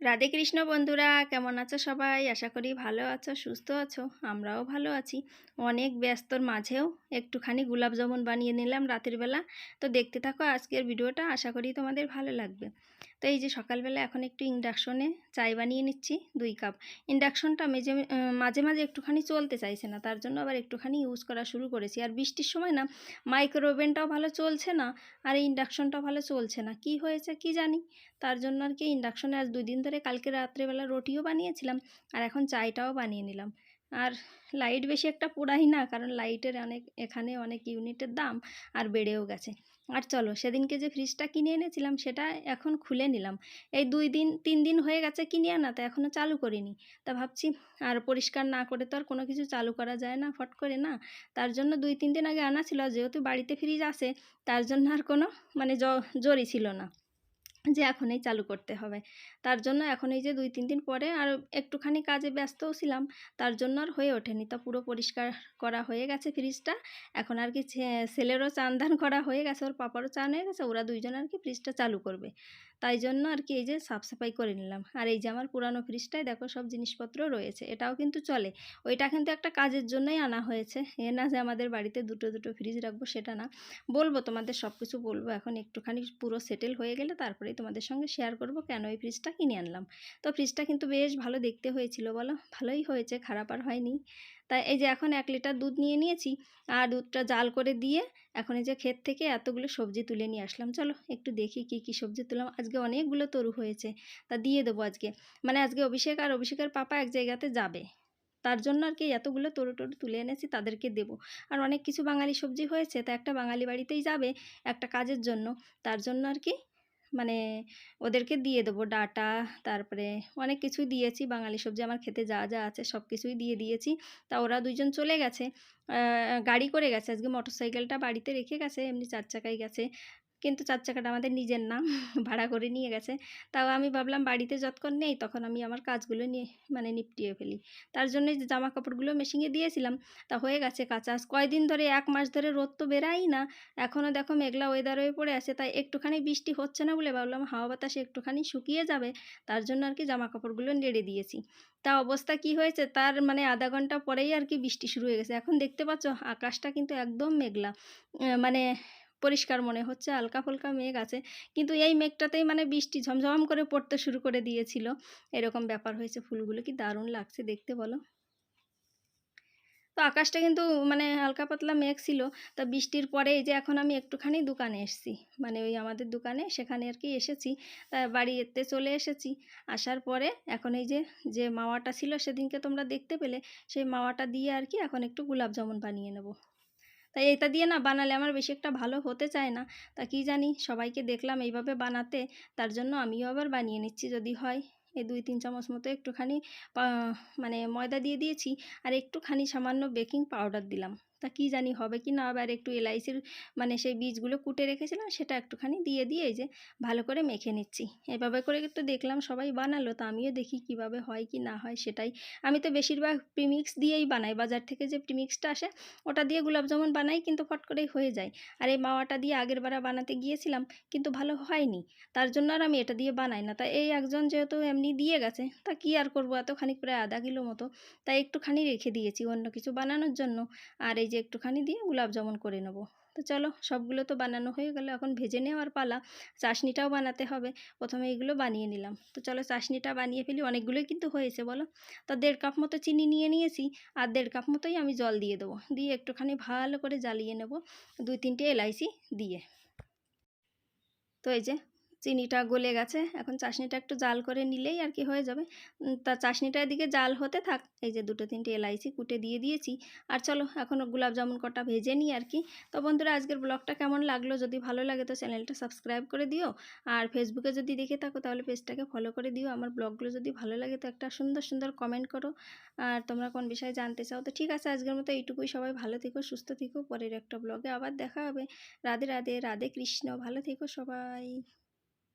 রাধে কৃষ্ণ বন্ধুরা, কেমন আছো সবাই? আশা করি ভালো আছো, সুস্থ আছো, আমরাও ভালো আছি। অনেক ব্যস্তর মাঝেও একটুখানি গোলাপ জামুন বানিয়ে নিলাম রাতের বেলা। তো দেখতে থাকো আজকের ভিডিওটা, আশা করি তোমাদের ভালো লাগবে। তো এই যে সকালবেলা এখন একটু ইন্ডাকশনে চাই বানিয়ে নিচ্ছি, দুই কাপ। ইন্ডাকশনটা মেঝে মাঝে মাঝে একটুখানি চলতে চাইছে না, তার জন্য আবার একটুখানি ইউজ করা শুরু করেছি। আর বৃষ্টির সময় না মাইক্রো ওভেনটাও ভালো চলছে না, আর এই ইন্ডাকশনটাও ভালো চলছে না। কি হয়েছে কি জানি? তার জন্য আর কি ইন্ডাকশনে আজ দুই দিন ধরে কালকে রাত্রেবেলা রুটিও বানিয়েছিলাম, আর এখন চাইটাও বানিয়ে নিলাম। আর লাইট বেশি একটা পোড়াই না, কারণ লাইটের অনেক, এখানে অনেক ইউনিটের দাম আর বেড়েও গেছে। আর চলো, সেদিনকে যে ফ্রিজটা কিনে এনেছিলাম, সেটা এখন খুলে নিলাম। এই দুই দিন, তিন দিন হয়ে গেছে কিনে আনা, তা এখনও চালু করিনি। তা ভাবছি আর পরিষ্কার না করে তো আর কোনো কিছু চালু করা যায় না, ফট করে না। তার জন্য দুই, তিন দিন আগে আনা ছিল যেহেতু বাড়িতে ফ্রিজ আসে তার জন্য আর কোনো মানে জরি ছিল না। যে এখনই চালু করতে হবে। তার জন্য এখন এই যে দুই তিন দিন পরে আর একটুখানি কাজে ব্যস্তও ছিলাম, তার জন্য আর হয়ে ওঠেনি। তা পুরো পরিষ্কার করা হয়ে গেছে ফ্রিজটা এখন আর কি ছেলেরও চান ধান করা হয়ে গেছে, ওর পাপারও চান হয়ে গেছে, ওরা দুইজন আর কি ফ্রিজটা চালু করবে। তাই জন্য আর কি এই যে সাফ সাফাই করে নিলাম। আর এই যে আমার পুরানো ফ্রিজটায় দেখো সব জিনিসপত্র রয়েছে, এটাও কিন্তু চলে। ওইটা কিন্তু একটা কাজের জন্যই আনা হয়েছে। এ না যে আমাদের বাড়িতে দুটো দুটো ফ্রিজ রাখব সেটা না। বলব তোমাদের সব কিছু বলব। এখন একটুখানি পুরো সেটেল হয়ে গেলে তারপরেই তোমাদের সঙ্গে শেয়ার করব কেন এই ফ্রিজটা কিনে আনলাম। তো ফ্রিজটা কিন্তু বেশ ভালো দেখতে হয়েছিল বলো। ভালোই হয়েছে, খারাপ আর হয়নি। তাই এই যে এখন এক লিটার দুধ নিয়ে নিয়েছি, আর দুধটা জাল করে দিয়ে এখন এই যে ক্ষেত থেকে এতগুলো সবজি তুলে নিয়ে আসলাম। চলো একটু দেখি কি কি সবজি তুললাম। আজকে অনেকগুলো তরু হয়েছে, তা দিয়ে দেবো আজকে। মানে আজকে অভিষেক আর অভিষেকের পাপা এক জায়গাতে যাবে। তার জন্য আর কি এতগুলো তরু টরু তুলে এনেছি, তাদেরকে দেবো। আর অনেক কিছু বাঙালি সবজি হয়েছে, তা একটা বাঙালি বাড়িতেই যাবে একটা কাজের জন্য। তার জন্য আর কি মানে ওদেরকে দিয়ে দেবো ডাটা, তারপরে অনেক কিছুই দিয়েছি, বাঙালি সবজি আমার খেতে যা যা আছে সব কিছুই দিয়ে দিয়েছি। তা ওরা দুজন চলে গেছে গাড়ি করে গেছে, আজকে মোটর সাইকেলটা বাড়িতে রেখে গেছে, এমনি চার চাকায় গেছে। কিন্তু চার চাকাটা আমাদের নিজের না, ভাড়া করে নিয়ে গেছে। তাও আমি ভাবলাম বাড়িতে যতক্ষণ নেই তখন আমি আমার কাজগুলো নিয়ে মানে নিপটিয়ে ফেলি। তার জন্যই জামা কাপড়গুলো মেশিনে দিয়েছিলাম, তা হয়ে গেছে কাঁচা। কয়দিন ধরে, এক মাস ধরে রোদ তো বেরাই না। এখনও দেখো মেঘলা ওয়েদার হয়ে পড়ে আছে, তাই একটুখানি বৃষ্টি হচ্ছে না বলে ভাবলাম হাওয়া বাতাসে একটুখানি শুকিয়ে যাবে। তার জন্য আর কি জামা কাপড়গুলো নেড়ে দিয়েছি। তা অবস্থা কি হয়েছে? তার মানে আধা ঘণ্টা পরেই আর কি বৃষ্টি শুরু হয়ে গেছে। এখন দেখতে পাচ্ছ, আকাশটা কিন্তু একদম মেঘলা। মানে পরিষ্কার মনে হচ্ছে হালকা ফুলকা মেঘ আছে। কিন্তু এই মেঘটাতেই মানে বৃষ্টি ঝমঝম করে পড়তে শুরু করে দিয়েছিল। এরকম ব্যাপার হয়েছে ফুলগুলো। কি দারুণ লাগছে দেখতে বলো। তো আকাশটা কিন্তু মানে হালকা পাতলা মেঘ ছিল। তা বৃষ্টির পরে এই যে এখন আমি একটুখানি দোকানে এসেছি। মানে ওই আমাদের দোকানে সেখানে আর কি এসেছি। তা বাড়িতে চলে এসেছি। আসার পরে এখন এই যে যে মাওয়াটা ছিল সেদিনকে তোমরা দেখতে পেলে, সেই মাওয়াটা দিয়ে আর কি এখন একটু গোলাপ জামুন বানিয়ে নেব। তাই এটা দিয়ে না বানালে আমার বেশি একটা ভালো হতে চায় না। তা কি জানি, সবাইকে দেখলাম এইভাবে বানাতে, তার জন্য আমিও আবার বানিয়ে নিচ্ছি যদি হয়। এই দুই তিন চামচ মতো একটুখানি মানে ময়দা দিয়ে দিয়েছি, আর একটুখানি সামান্য বেকিং পাউডার দিলাম। তা কী জানি হবে কি না? হবে আর একটু এলাইচির মানে সেই বীজগুলো কুটে রেখেছিলাম, সেটা একটুখানি দিয়ে দিয়ে এই যে ভালো করে মেখে নিচ্ছি। এভাবে করে একটু দেখলাম সবাই বানালো, তা আমিও দেখি কীভাবে হয় কি না হয় সেটাই। আমি তো বেশিরভাগ প্রিমিক্স দিয়েই বানাই, বাজার থেকে যে প্রিমিক্সটা আসে ওটা দিয়ে গোলাপ জামুন বানাই কিন্তু ফট করেই হয়ে যায়। আর এই মাওয়াটা দিয়ে আগের বারা বানাতে গিয়েছিলাম কিন্তু ভালো হয়নি, তার জন্য আর আমি এটা দিয়ে বানাই না। তা এই একজন যেহেতু এমনি দিয়ে গেছে, তা কি আর করব? এতখানি প্রায় আধা কিলো মতো, তাই একটুখানি রেখে দিয়েছি অন্য কিছু বানানোর জন্য। আর এই যে একটুখানি দিয়ে গোলাপ জামুন করে নেব। তো চলো, সবগুলো তো বানানো হয়ে গেল, এখন ভেজে নেওয়ার পালা। চাশনিটাও বানাতে হবে। প্রথমে এগুলো বানিয়ে নিলাম। তো চলো, চাশনিটা বানিয়ে ফেলি। অনেকগুলোই কিন্তু হয়েছে, বলো? তো দেড় কাপ মতো চিনি নিয়ে নিয়েছি, আর দেড় কাপ মতোই আমি জল দিয়ে দেবো। দিয়ে একটুখানি ভালো করে জ্বালিয়ে নেব। দুই তিনটে এলাইচি দিয়ে। তো এই যে চিনিটা গলে গেছে। এখন চাশনিটা একটু জাল করে নিলেই আর কি হয়ে যাবে। তা চাশনিটা এদিকে জাল হতে থাক। এই যে দুটো তিনটে এলাইচি কুটে দিয়ে দিয়েছি। আর চলো এখনও গোলাপ জামুন কটা ভেজে নিই আর কি। তো বন্ধুরা, আজকের ব্লগটা কেমন লাগল? যদি ভালো লাগে তো চ্যানেলটা সাবস্ক্রাইব করে দিও। আর ফেসবুকে যদি দেখে থাকো, তাহলে পেজটাকে ফলো করে দিও। আমার ব্লগগুলো যদি ভালো লাগে, তো একটা সুন্দর সুন্দর কমেন্ট করো। আর তোমরা কোন বিষয়ে জানতে চাও, তো ঠিক আছে, আজকের মতো এইটুকুই। সবাই ভালো থেকো, সুস্থ থেকো। পরের একটা ব্লগে আবার দেখা হবে। রাধে রাধে রাধে কৃষ্ণ। ভালো থেকো সবাই।